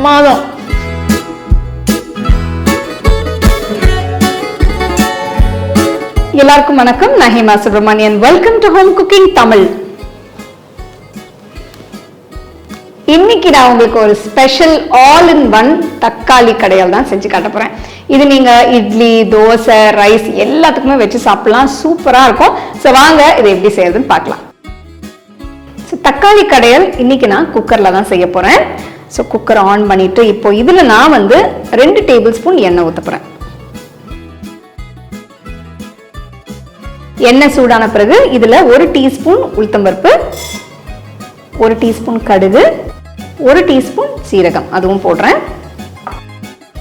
பிரமாதம். எல்லாருக்கும் வணக்கம். நான் Hema Subramanian welcome to home cooking Tamil இன்னைக்கு நான் உங்களுக்கு ஒரு ஸ்பெஷல் ஆல் இன் ஒன் தக்காளி கடையால் தான் செஞ்சு காட்ட போறேன். இது நீங்க இட்லி தோசை ரைஸ் எல்லாத்துக்குமே வச்சு சாப்பிடலாம். சூப்பரா இருக்கும். ஸோ வாங்க இதை எப்படி செய்யறதுன்னு பார்க்கலாம். ஸோ தக்காளி கடையல் இன்னைக்கு நான் குக்கர்ல தான் செய்ய போறேன். ஸோ குக்கர் ஆன் பண்ணிட்டு இப்போ இதுல நான் வந்து ரெண்டு டேபிள் ஸ்பூன் எண்ணெய் ஊத்த எண்ணெய் சூடான பிறகு இதுல ஒரு டீஸ்பூன் உளுத்தம்பருப்பு ஒரு டீஸ்பூன் கடுகு ஒரு டீஸ்பூன் சீரகம். அதுவும் போடுறேன்.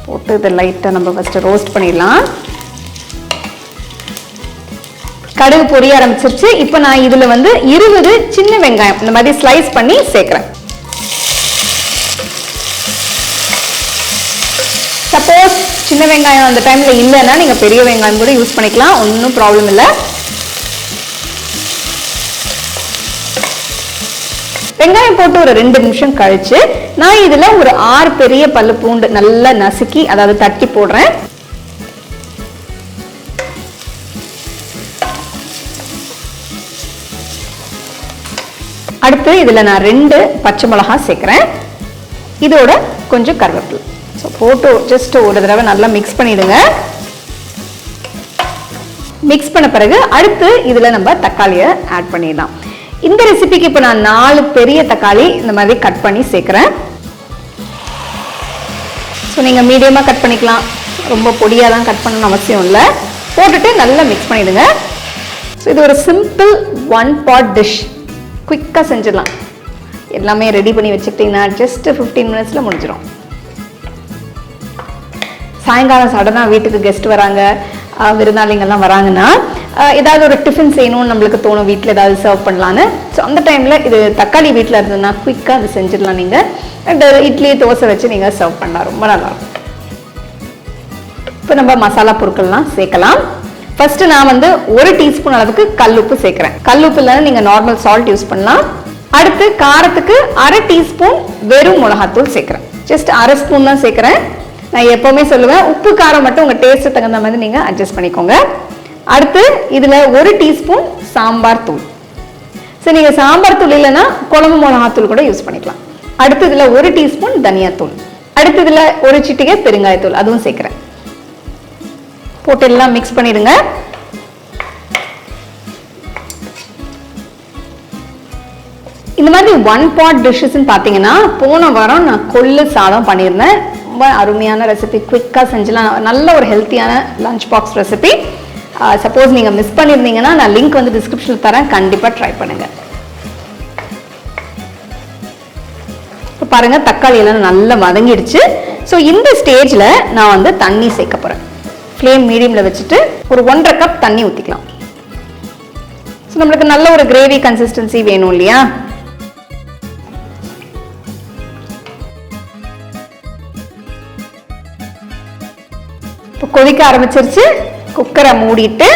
போட்டு இதை லைட்டாக நம்ம ஃபஸ்ட்டு ரோஸ்ட் பண்ணிடலாம். கடுகு பொரிய ஆரம்பிச்சிருச்சு. இப்போ நான் இதுல வந்து இருபது சின்ன வெங்காயம் இந்த மாதிரி ஸ்லைஸ் பண்ணி சேர்க்குறேன். சப்போஸ் சின்ன வெங்காயம் அந்த டைமில் இல்லைன்னா நீங்கள் பெரிய வெங்காயம் கூட யூஸ் பண்ணிக்கலாம். ஒன்றும் ப்ராப்ளம் இல்லை. வெங்காயம் போட்டு ஒரு ரெண்டு நிமிஷம் கழிச்சு நான் இதில் ஒரு ஆறு பெரிய பல்லு பூண்டு நல்லா நசுக்கி அதாவது தட்டி போடுறேன். அடுத்து இதில் நான் ரெண்டு பச்சை மிளகா சேர்க்குறேன். இதோட கொஞ்சம் கருவேப்பிலை. ஸோ போட்டு ஜஸ்ட் ஒரு தடவை நல்லா மிக்ஸ் பண்ணிடுங்க. மிக்ஸ் பண்ண பிறகு அடுத்து இதில் நம்ம தக்காளியை ஆட் பண்ணிடலாம். இந்த ரெசிபிக்கு இப்போ நான் நாலு பெரிய தக்காளி இந்த மாதிரி கட் பண்ணி சேர்க்குறேன். ஸோ நீங்கள் மீடியமாக கட் பண்ணிக்கலாம். ரொம்ப பொடியாக தான் கட் பண்ணணும்னு அவசியம் இல்லை. போட்டுட்டு நல்லா மிக்ஸ் பண்ணிடுங்க. ஸோ இது ஒரு சிம்பிள் ஒன் பாட் டிஷ் குயிக்காக செஞ்சிடலாம். எல்லாமே ரெடி பண்ணி வச்சுக்கிட்டிங்கன்னா ஜஸ்ட் ஃபிஃப்டீன் மினிட்ஸில் முடிஞ்சிடும் சாயங்காலம் சடனாக வீட்டுக்கு கெஸ்ட் வராங்க. விருந்தாளிங்கெல்லாம் வராங்கன்னா ஏதாவது ஒரு டிஃபன் செய்யணும்னு நம்மளுக்கு தோணும். வீட்டில் ஏதாவது சர்வ் பண்ணலான்னு. ஸோ அந்த டைமில் இது தக்காளி வீட்டில் இருந்ததுன்னா குயிக்காக அது செஞ்சிடலாம் நீங்கள் அண்ட் இட்லி தோசை வச்சு நீங்கள் சர்வ் பண்ணலாம். ரொம்ப நல்லாயிருக்கும். இப்போ நம்ம மசாலா பொருட்கள்லாம் சேர்க்கலாம். ஃபர்ஸ்ட் நான் வந்து ஒரு டீஸ்பூன் அளவுக்கு கல்லுப்பு சேர்க்கிறேன். கல்லுப்பு இல்லைன்னா நீங்கள் நார்மல் சால்ட் யூஸ் பண்ணலாம். அடுத்து காரத்துக்கு அரை டீஸ்பூன் வெறும் மிளகாத்தூள் சேர்க்குறேன். ஜஸ்ட் அரை ஸ்பூன் தான் சேர்க்குறேன். நான் எப்போவுமே சொல்லுவேன் உப்பு காரம் மட்டும் உங்கள் டேஸ்ட்டு தகுந்த மாதிரி நீங்கள் அட்ஜஸ்ட் பண்ணிக்கோங்க. அடுத்து இதில் ஒரு டீஸ்பூன் சாம்பார் தூள். சரி நீங்கள் சாம்பார் தூள் இல்லைன்னா குழம்பு மிளகாத்தூள் கூட யூஸ் பண்ணிக்கலாம். அடுத்து இதில் ஒரு டீஸ்பூன் தனியாத்தூள். அடுத்து இதில் ஒரு சிட்டிகை பெருங்காயத்தூள் அதுவும் சேர்க்குறேன். போட்டு எல்லாம் மிக்ஸ் பண்ணிடுங்க. இந்த மாதிரி ஒன் பாட் டிஷ்ஷஸ்ன்னு பார்த்தீங்கன்னா போன வாரம் நான் கொள்ளு சாதம் பண்ணியிருந்தேன். ரொம்ப அருமையான ரெசிபி குயிக்காக செஞ்சலாம். நல்ல ஒரு ஹெல்த்தியான லஞ்ச் பாக்ஸ் ரெசிபி சப்போஸ் நீங்கள் மிஸ் பண்ணியிருந்தீங்கன்னா நான் லிங்க் வந்து டிஸ்கிரிப்ஷனில் தரேன். கண்டிப்பாக ட்ரை பண்ணுங்கள் இப்போ பாருங்க தக்காளி எல்லாம் நல்லா வதங்கிடுச்சு. ஸோ இந்த ஸ்டேஜில் நான் வந்து தண்ணி சேர்க்க போகிறேன் ஃப்ளேம் மீடியமில் வச்சுட்டு ஒரு ஒன்றரை கப் தண்ணி ஊற்றிக்கலாம் ஸோ நம்மளுக்கு நல்ல ஒரு கிரேவி கன்சிஸ்டன்சி வேணும் இல்லையா? இப்போ கொதிக்க ஆரம்பிச்சிருச்சு. குக்கரை மூடிட்டு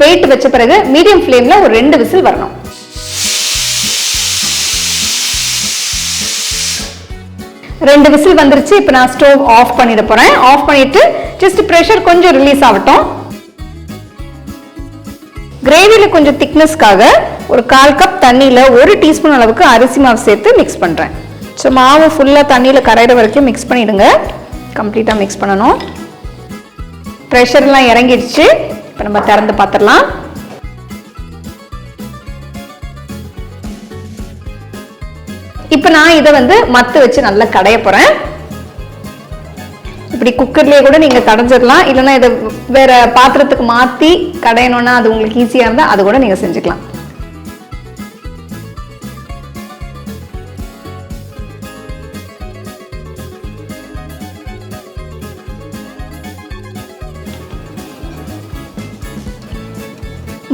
வெயிட் வச்ச பிறகு மீடியம் ஃப்ளேமில் ஒரு ரெண்டு விசில் வரணும். ரெண்டு விசில் வந்துருச்சு. இப்போ நான் ஸ்டோவ் ஆஃப் பண்ணிட போகிறேன் ஆஃப் பண்ணிட்டு ஜஸ்ட் ப்ரெஷர் கொஞ்சம் ரிலீஸ் ஆகட்டும். கிரேவியில் கொஞ்சம் திக்னஸ்க்காக ஒரு கால் கப் தண்ணியில் ஒரு டீஸ்பூன் அளவுக்கு அரிசி மாவு சேர்த்து மிக்ஸ் பண்ணுறேன் ஸோ மாவு ஃபுல்லாக தண்ணியில் கரையிற வரைக்கும் மிக்ஸ் பண்ணிவிடுங்க கம்ப்ளீட்டாக மிக்ஸ் பண்ணணும். ப்ரெஷர்லாம் இறங்கிடுச்சு. இப்போ நம்ம திறந்து பார்த்துடலாம். இப்போ நான் இதை வந்து மத்து வச்சு நல்லா கடைய போறேன். இப்படி குக்கர்லயே கூட நீங்க கடைஞ்சிடலாம் இல்லைன்னா இதை வேற பாத்திரத்துக்கு மாற்றி கடையணும்னா அது உங்களுக்கு ஈஸியாக இருந்தால் அது கூட நீங்கள் செஞ்சுக்கலாம்.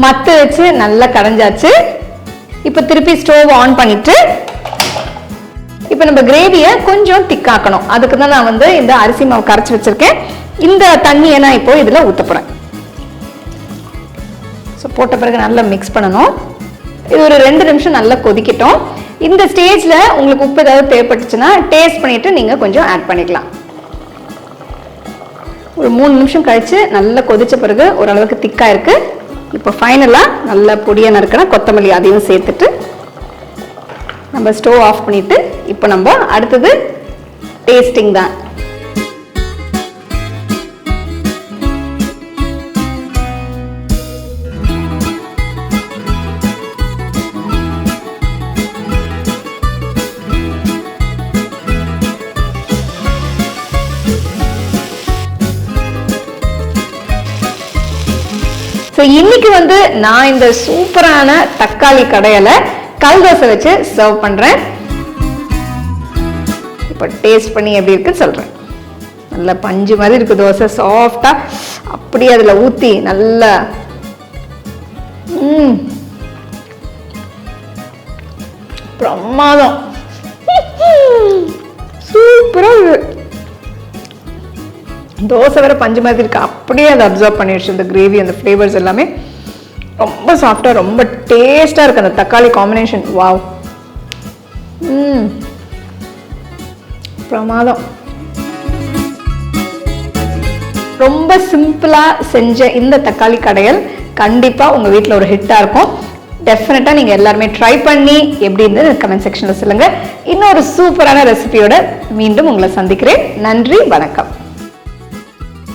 மத்து வச்சு நல்லா கடைஞ்சாச்சு. இப்போ திருப்பி ஸ்டோவ் ஆன் பண்ணிட்டு இப்போ நம்ம கிரேவியை கொஞ்சம் திக்காக்கணும் அதுக்கு தான் நான் வந்து இந்த அரிசி மாவு கரைச்சி வச்சிருக்கேன். இந்த தண்ணியை நான் இப்போ இதில் ஊற்ற போகிறேன் ஸோ போட்ட பிறகு நல்லா மிக்ஸ் பண்ணணும். இது ஒரு ரெண்டு நிமிஷம் நல்லா கொதிக்கட்டும். இந்த ஸ்டேஜில் உங்களுக்கு உப்பு ஏதாவது தேவைப்பட்டுச்சுன்னா டேஸ்ட் பண்ணிவிட்டு நீங்கள் கொஞ்சம் ஆட் பண்ணிக்கலாம். ஒரு மூணு நிமிஷம் கழிச்சு நல்லா கொதித்த பிறகு ஓரளவுக்கு திக்காக இருக்குது இப்போ ஃபைனலாக நல்லா பொடியை நறுக்கின கொத்தமல்லி அதையும் சேர்த்துட்டு நம்ம ஸ்டோவ் ஆஃப் பண்ணிவிட்டு இப்போ நம்ம அடுத்தது டேஸ்டிங் தான். ஸோ இன்னைக்கு வந்து நான் இந்த சூப்பரான தக்காளி கடையில கல் தோசை வச்சு சர்வ் பண்றேன். இப்போ டேஸ்ட் பண்ணி எப்படி இருக்குன்னு சொல்றேன். நல்ல பஞ்சு மாதிரி இருக்கு தோசை சாஃப்டா அப்படியே அதில் ஊற்றி நல்லா ம் பிரமாதம். சூப்பராக இருக்கு. தோசை வேற பஞ்சு மாதிரி இருக்குது அப்படியே அதை அப்சர்வ் பண்ணிடுச்சு இந்த கிரேவி அந்த ஃப்ளேவர்ஸ் எல்லாமே ரொம்ப சாஃப்டாக ரொம்ப டேஸ்ட்டாக இருக்கு அந்த தக்காளி காம்பினேஷன் வாவ் பிரமாதம். ரொம்ப சிம்பிளா செஞ்ச இந்த தக்காளி கடையல் கண்டிப்பாக உங்க வீட்டில் ஒரு ஹிட்டாக இருக்கும். டெஃபினட்டாக நீங்க எல்லாருமே ட்ரை பண்ணி எப்படி இருந்தது கமெண்ட் செக்ஷன்ல சொல்லுங்க. இன்னொரு சூப்பரான ரெசிபியோட மீண்டும் உங்களை சந்திக்கிறேன். நன்றி வணக்கம்.